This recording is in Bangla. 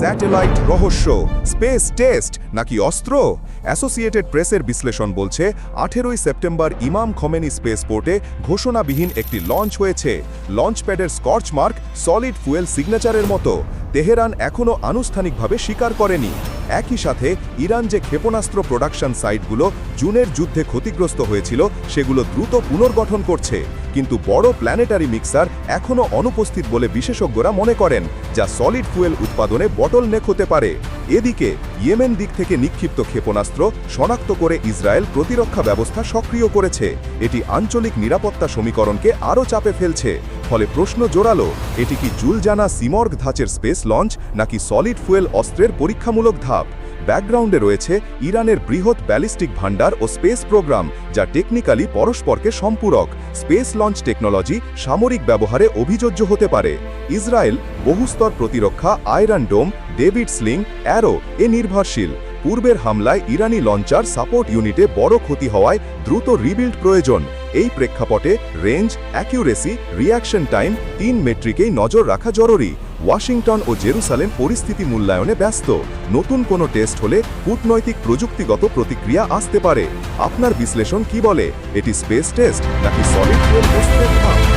স্যাটেলাইট রহস্য, স্পেস টেস্ট নাকি অস্ত্র? অ্যাসোসিয়েটেড প্রেসের বিশ্লেষণ বলছে, আঠেরোই সেপ্টেম্বর ইমাম খমেনি স্পেস স্পেসপোর্টে ঘোষণাবিহীন একটি লঞ্চ হয়েছে। লঞ্চ প্যাডের স্কর্চ মার্ক সলিড ফুয়েল সিগনেচারের মতো। তেহরান এখনও আনুষ্ঠানিকভাবে স্বীকার করেনি। একই সাথে, ইরান যে ক্ষেপণাস্ত্র প্রোডাকশন সাইটগুলো জুনের যুদ্ধে ক্ষতিগ্রস্ত হয়েছিল, সেগুলো দ্রুত পুনর্গঠন করছে। কিন্তু বড় প্ল্যানেটারি মিক্সার এখনও অনুপস্থিত বলে বিশেষজ্ঞরা মনে করেন, যা সলিড ফুয়েল উৎপাদনে বটল নেক হতে পারে। এদিকে, ইয়েমেন দিক থেকে নিক্ষিপ্ত ক্ষেপণাস্ত্র শনাক্ত করে ইসরায়েল প্রতিরক্ষা ব্যবস্থা সক্রিয় করেছে। এটি আঞ্চলিক নিরাপত্তা সমীকরণকে আরও চাপে ফেলছে। ফলে প্রশ্ন জোরালো, এটি কি জুলজানা সিমর্গ ধাঁচের স্পেস লঞ্চ নাকি সলিড ফুয়েল অস্ত্রের পরীক্ষামূলক ধাপ? ব্যাকগ্রাউন্ডে রয়েছে ইরানের বৃহৎ ব্যালিস্টিক ভান্ডার ও স্পেস প্রোগ্রাম, যা টেকনিক্যালি পরস্পরকে সম্পূরক। স্পেস লঞ্চ টেকনোলজি সামরিক ব্যবহারে অভিযোজ্য হতে পারে। ইসরায়েল বহুস্তর প্রতিরক্ষা, iron dome, David sling, arrow, এ নির্ভরশীল। পূর্বের হামলায় ইরানি লঞ্চার সাপোর্ট ইউনিটে বড় ক্ষতি হওয়ায় দ্রুত রিবিল্ড প্রয়োজন। এই প্রেক্ষাপটে রেঞ্জ, অ্যাকিউরেসি রিয়াকশন টাইম, তিন মেট্রিকেই নজর রাখা জরুরি। ওয়াশিংটন ও জেরুসালেম পরিস্থিতি মূল্যায়নে ব্যস্ত। নতুন কোনো টেস্ট হলে কূটনৈতিক প্রযুক্তিগত প্রতিক্রিয়া আসতে পারে। আপনার বিশ্লেষণ কি বলে? এটি স্পেস টেস্ট নাকি সলিড